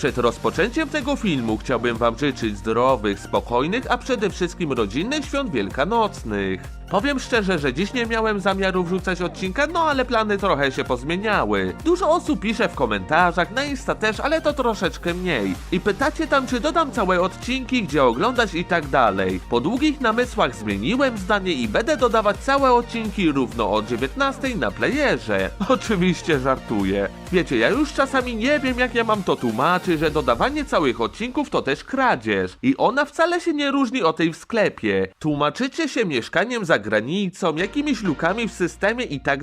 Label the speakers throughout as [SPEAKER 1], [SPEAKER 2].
[SPEAKER 1] Przed rozpoczęciem tego filmu chciałbym wam życzyć zdrowych, spokojnych, a przede wszystkim rodzinnych świąt wielkanocnych. Powiem szczerze, że dziś nie miałem zamiaru wrzucać odcinka, no ale plany trochę się pozmieniały. Dużo osób pisze w komentarzach, na Insta też, ale to troszeczkę mniej. I pytacie tam, czy dodam całe odcinki, gdzie oglądać i tak dalej. Po długich namysłach zmieniłem zdanie i będę dodawać całe odcinki równo o 19 na playerze. Oczywiście żartuję. Wiecie, ja już czasami nie wiem, jak ja mam to tłumaczyć, że dodawanie całych odcinków to też kradzież. I ona wcale się nie różni od tej w sklepie. Tłumaczycie się mieszkaniem za granicą, jakimiś lukami w systemie i tak.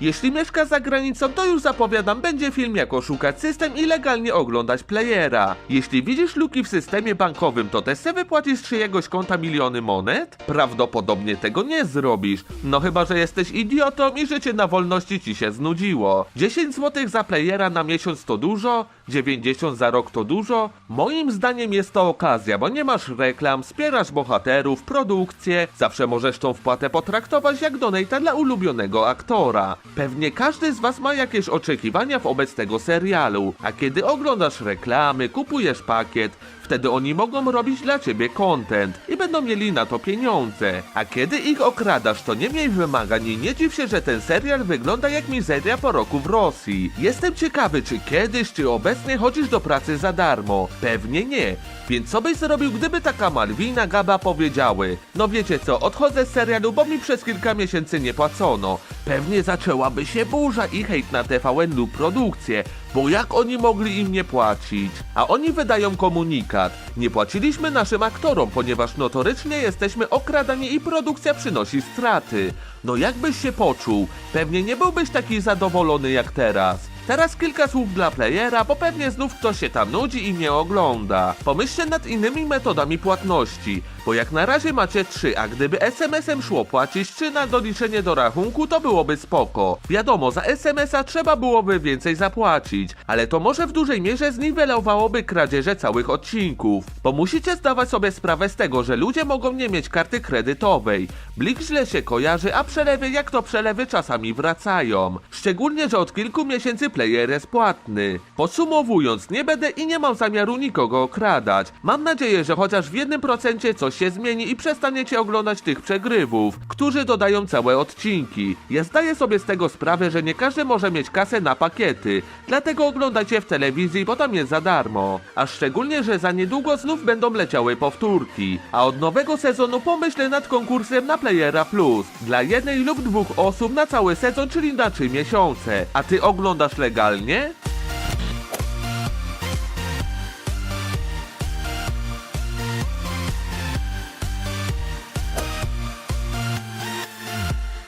[SPEAKER 1] Jeśli mieszka za granicą, to już zapowiadam, będzie film jako szukać system i legalnie oglądać playera. Jeśli widzisz luki w systemie bankowym, to też se wypłacisz z czyjegoś konta miliony monet? Prawdopodobnie tego nie zrobisz. No chyba, że jesteś idiotą i życie na wolności ci się znudziło. 10 zł za playera na miesiąc to dużo? 90 za rok to dużo? Moim zdaniem jest to okazja, bo nie masz reklam, wspierasz bohaterów, produkcję, zawsze możesz tą wpłatę potraktować jak donata dla ulubionego aktora. Pewnie każdy z was ma jakieś oczekiwania wobec tego serialu, a kiedy oglądasz reklamy, kupujesz pakiet, wtedy oni mogą robić dla ciebie content i będą mieli na to pieniądze. A kiedy ich okradasz, to nie miej wymagań i nie dziw się, że ten serial wygląda jak mizeria po roku w Rosji. Jestem ciekawy, czy kiedyś, czy obecnie chodzisz do pracy za darmo. Pewnie nie. Więc co byś zrobił, gdyby taka Malwina, Gaba powiedziały No wiecie co, odchodzę z serialu, bo mi przez kilka miesięcy nie płacono. Pewnie zaczęłaby się burza i hejt na TVN lub produkcję, bo jak oni mogli im nie płacić? A oni wydają komunikat. Nie płaciliśmy naszym aktorom, ponieważ notorycznie jesteśmy okradani i produkcja przynosi straty. No jak byś się poczuł? Pewnie nie byłbyś taki zadowolony jak teraz. Teraz kilka słów dla playera, bo pewnie znów ktoś się tam nudzi i nie ogląda. Pomyślcie nad innymi metodami płatności, bo jak na razie macie trzy, a gdyby SMS-em szło płacić czy na doliczenie do rachunku, to byłoby spoko. Wiadomo, za SMS-a trzeba byłoby więcej zapłacić, ale to może w dużej mierze zniwelowałoby kradzieże całych odcinków. Bo musicie zdawać sobie sprawę z tego, że ludzie mogą nie mieć karty kredytowej. Blik źle się kojarzy, a przelewy jak to przelewy czasami wracają. Szczególnie, że od kilku miesięcy player jest płatny. Podsumowując, nie będę i nie mam zamiaru nikogo okradać. Mam nadzieję, że chociaż w jednym procencie coś się zmieni i przestaniecie oglądać tych przegrywów, którzy dodają całe odcinki. Ja zdaję sobie z tego sprawę, że nie każdy może mieć kasę na pakiety, dlatego oglądajcie w telewizji, bo tam jest za darmo. A szczególnie, że za niedługo znów będą leciały powtórki. A od nowego sezonu pomyślę nad konkursem na Playera Plus. Dla jednej lub dwóch osób na cały sezon, czyli na trzy miesiące. A ty oglądasz legalnie?